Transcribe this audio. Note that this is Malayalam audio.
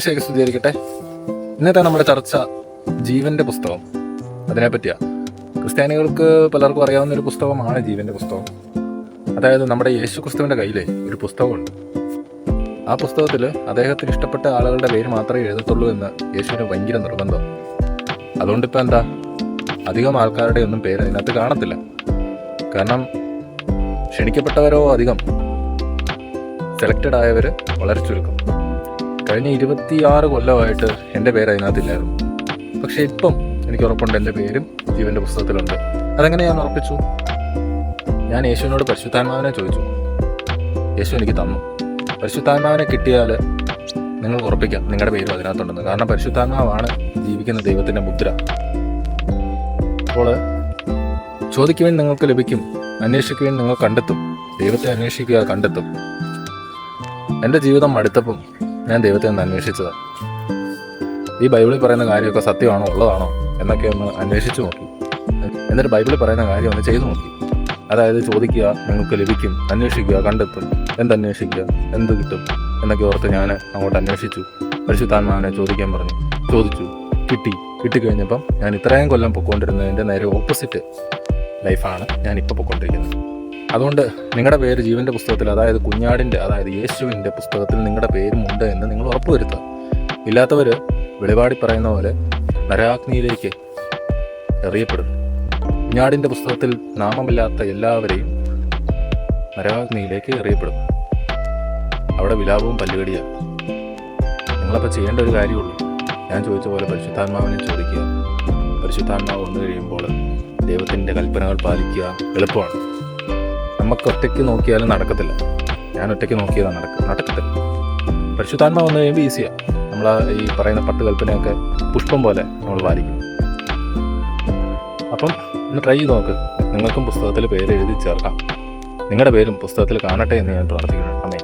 വിഷയൊക്കെ സ്തുതിയായിരിക്കട്ടെ ഇന്നത്തെ നമ്മുടെ ചർച്ച ജീവന്റെ പുസ്തകം. അതിനെപ്പറ്റിയാ. ക്രിസ്ത്യാനികൾക്ക് പലർക്കും അറിയാവുന്ന ഒരു പുസ്തകമാണ് ജീവന്റെ പുസ്തകം. അതായത് നമ്മുടെ യേശു ക്രിസ്തുവിന്റെ കയ്യിലെ ഒരു പുസ്തകമുണ്ട്. ആ പുസ്തകത്തിൽ അദ്ദേഹത്തിന് ഇഷ്ടപ്പെട്ട ആളുകളുടെ പേര് മാത്രമേ എഴുതത്തുള്ളൂ എന്ന് യേശുവിന് ഭയങ്കര നിർബന്ധം. അതുകൊണ്ട് ഇപ്പം എന്താ? അധികം ആൾക്കാരുടെ ഒന്നും പേര് അതിനകത്ത് കാണത്തില്ല. കാരണം ക്ഷണിക്കപ്പെട്ടവരോ അധികം സെലക്റ്റഡ് ആയവർ വളരെ ചുരുക്കം. കഴിഞ്ഞ ഇരുപത്തിയാറ് കൊല്ലമായിട്ട് എന്റെ പേര് അതിനകത്തില്ലായിരുന്നു. പക്ഷേ ഇപ്പം എനിക്ക് ഉറപ്പുണ്ട് എന്റെ പേരും ജീവന്റെ പുസ്തകത്തിലുണ്ട്. അതെങ്ങനെ ഞാൻ ഉറപ്പിച്ചു? ഞാൻ യേശുവിനോട് പരിശുദ്ധാത്മാവിനെ ചോദിച്ചു. യേശു എനിക്ക് തന്നു. പരിശുദ്ധാത്മാവിനെ കിട്ടിയാൽ നിങ്ങൾ ഉറപ്പിക്കാം. നിങ്ങളുടെ പേരും അതിനകത്തുണ്ടെന്ന്. കാരണം പരിശുദ്ധാത്മാവാണ് ജീവിക്കുന്ന ദൈവത്തിന്റെ മുദ്ര. അപ്പോൾ ചോദിക്കുവാൻ നിങ്ങൾക്ക് ലഭിക്കും. അന്വേഷിക്കുവാൻ നിങ്ങൾ കണ്ടെത്തും. ദൈവത്തെ അന്വേഷിക്കുക കണ്ടെത്തും. എന്റെ ജീവിതം അടുത്തപ്പം ഞാൻ ദൈവത്തെ ഒന്ന് അന്വേഷിച്ചത്. ഈ ബൈബിളിൽ പറയുന്ന കാര്യമൊക്കെ സത്യമാണോ ഉള്ളതാണോ എന്നൊക്കെ ഒന്ന് അന്വേഷിച്ചു നോക്കി. എന്നിട്ട് ബൈബിളിൽ പറയുന്ന കാര്യം ഒന്ന് ചെയ്തു നോക്കി. അതായത് ചോദിക്കുക നിങ്ങൾക്ക് ലഭിക്കും അന്വേഷിക്കുക കണ്ടെത്തും. എന്തന്വേഷിക്കുക എന്ത് കിട്ടും എന്നൊക്കെ ഓർത്ത് ഞാൻ അങ്ങോട്ട് അന്വേഷിച്ചു. പരിശുദ്ധാത്മാവിനെ ചോദിക്കാൻ പറഞ്ഞു. ചോദിച്ചു കിട്ടി. കിട്ടിക്കഴിഞ്ഞപ്പം ഞാൻ ഇത്രയും കൊല്ലം പൊക്കോണ്ടിരുന്നതിന്റെ നേരെ ഓപ്പോസിറ്റ് ലൈഫാണ് ഞാൻ ഇപ്പോൾ പൊക്കോണ്ടിരിക്കുന്നത് അതുകൊണ്ട് നിങ്ങളുടെ പേര് ജീവന്റെ പുസ്തകത്തിൽ അതായത് കുഞ്ഞാടിന്റെ അതായത് യേശുവിന്റെ പുസ്തകത്തിൽ നിങ്ങളുടെ പേരുമുണ്ട് എന്ന് നിങ്ങൾ ഉറപ്പുവരുത്തുക. ഇല്ലാത്തവർ വെളിപാടി പറയുന്ന പോലെ നരാഗ്നിയിലേക്ക് എറിയപ്പെടും കുഞ്ഞാടിന്റെ പുസ്തകത്തിൽ നാമമില്ലാത്ത എല്ലാവരെയും നരാഗ്നിയിലേക്ക് എറിയപ്പെടും അവിടെ വിലാപവും പല്ലുകടിയാണ് നിങ്ങളപ്പോൾ ചെയ്യേണ്ട ഒരു കാര്യമുള്ളൂ. ഞാൻ ചോദിച്ച പോലെ പരിശുദ്ധാത്മാവിനെ ചോദിക്കുക. പരിശുദ്ധാത്മാവ് വന്നു കഴിയുമ്പോൾ ദൈവത്തിന്റെ കൽപ്പനകൾ പാലിക്കുക എളുപ്പമാണ്. നമുക്ക് ഒറ്റയ്ക്ക് നോക്കിയാലും നടക്കത്തില്ല. ഞാൻ ഒറ്റയ്ക്ക് നോക്കിയതാണ് നടക്ക നടക്കത്തില്ല. പരിശുദ്ധാത്മ വന്നു കഴിയുമ്പോൾ ഈസിയാണ് നമ്മൾ ഈ പറയുന്ന പട്ട് കൽപ്പനയൊക്കെ പുഷ്പം പോലെ നമ്മൾ പാലിക്കും അപ്പം ഒന്ന് ട്രൈ ചെയ്ത് നോക്ക്. നിങ്ങൾക്കും പുസ്തകത്തിൽ പേര് എഴുതി ചേർക്കാം. നിങ്ങളുടെ പേരും പുസ്തകത്തിൽ കാണട്ടെ എന്ന് ഞാൻ പ്രാർത്ഥിക്കുന്നു. അമ്മേ